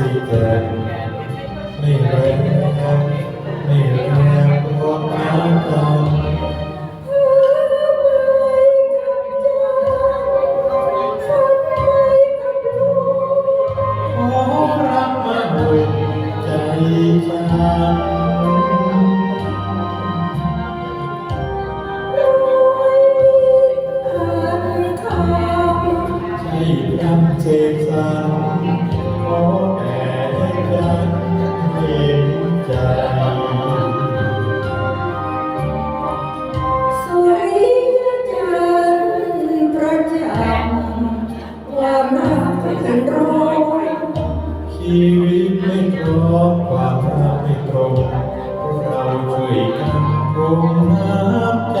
สีแดไม่เแรน วิตไม่พร้อมความรักไม่ตรงเราช่วยกันปรงน้ำใจ